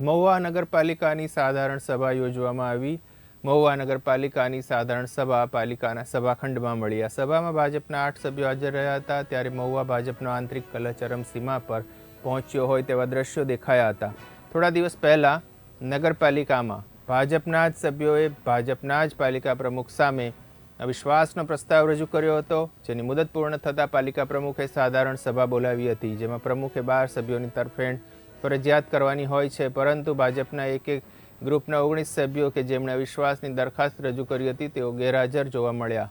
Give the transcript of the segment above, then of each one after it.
મહુવા નગરપાલિકાની સાધારણ સભા યોજવામાં આવી. મહુવા નગરપાલિકાની સાધારણ સભા પાલિકાના સભાખંડમાં મળી. આ સભામાં ભાજપના આઠ સભ્યો હાજર રહ્યા હતા, ત્યારે મહુવા ભાજપનો આંતરિક કલહ ચરમસીમા પર પહોંચ્યો હોય તેવા દ્રશ્યો દેખાયા હતા. થોડા દિવસ પહેલા નગરપાલિકામાં ભાજપના જ સભ્યોએ ભાજપના જ પાલિકા પ્રમુખ સામે અવિશ્વાસનો પ્રસ્તાવ રજૂ કર્યો હતો, જેની મુદત પૂર્ણ થતાં પાલિકા પ્રમુખે સાધારણ સભા બોલાવી હતી, જેમાં પ્રમુખે બાર સભ્યોની તરફેણ ફરજિયાત કરવાની હોય છે. પરંતુ ભાજપના એક એક ગ્રુપના ઓગણીસ સભ્યો કે જેમણે વિશ્વાસની દરખાસ્ત રજૂ કરી હતી, તેઓ ગેરહાજર જોવા મળ્યા.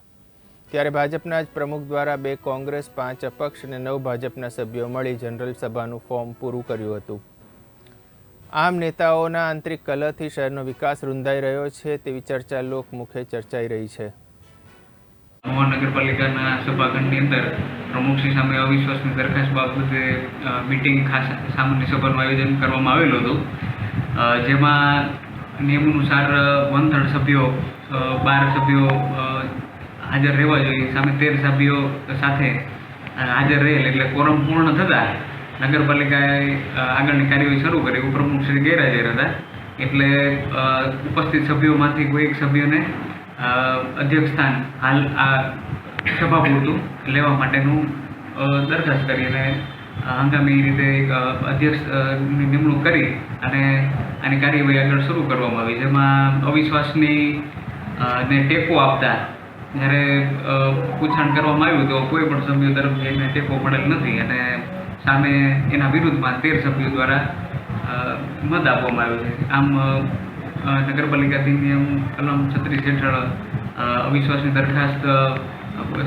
ત્યારે ભાજપના જ પ્રમુખ દ્વારા બે કોંગ્રેસ, પાંચ અપક્ષ અને નવ ભાજપના સભ્યો મળી જનરલ સભાનું ફોર્મ પૂરું કર્યું હતું. આમ નેતાઓના આંતરિક કલહથી શહેરનો વિકાસ રૂંધાઈ રહ્યો છે તેવી ચર્ચા લોકમુખે ચર્ચાઈ રહી છે. મહુવા નગરપાલિકાના સભાખંડની અંદર પ્રમુખશ્રી સામે અવિશ્વાસની દરખાસ્ત બાબતે મિટિંગ ખાસ સામાન્ય સભાનું આયોજન કરવામાં આવેલું હતું. જેમાં નિયમ અનુસાર વન થર્ડ સભ્યો બાર સભ્યો હાજર રહેવા જોઈએ. સામે તેર સભ્યો સાથે હાજર રહેલ એટલે કોરમ પૂર્ણ થતાં નગરપાલિકાએ આગળની કાર્યવાહી શરૂ કરી. ઉપપ્રમુખશ્રી ગેરહાજર હતા. એટલે ઉપસ્થિત સભ્યોમાંથી કોઈ એક સભ્યને અધ્યક્ષ સ્થાન હાલ આ સભા પૂરતું લેવા માટેનું દરખાસ્ત કરી અને હંગામી રીતે એક અધ્યક્ષ નિમણૂક કરી અને આની કાર્યવાહી આગળ શરૂ કરવામાં આવી. જેમાં અવિશ્વાસની ને ટેકો આપતા જ્યારે પૂછાણ કરવામાં આવ્યું તો કોઈ પણ સભ્યો તરફથી એને ટેકો મળેલ નથી અને સામે એના વિરુદ્ધમાં તેર સભ્યો દ્વારા મત આપવામાં આવ્યો છે. આમ નગરપાલિકા અધિનિયમ કલમ છત્રીસ હેઠળ અવિશ્વાસની દરખાસ્ત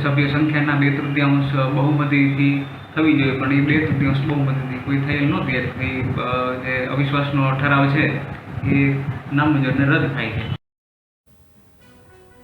સભ્ય સંખ્યાના બે તૃતીયાંશ બહુમતીથી થવી જોઈએ. પણ એ બે તૃતીયાંશ બહુમતીથી કોઈ થયેલ નહોતી જે અવિશ્વાસનો ઠરાવ છે, એ નામંજૂર ને રદ થાય છે.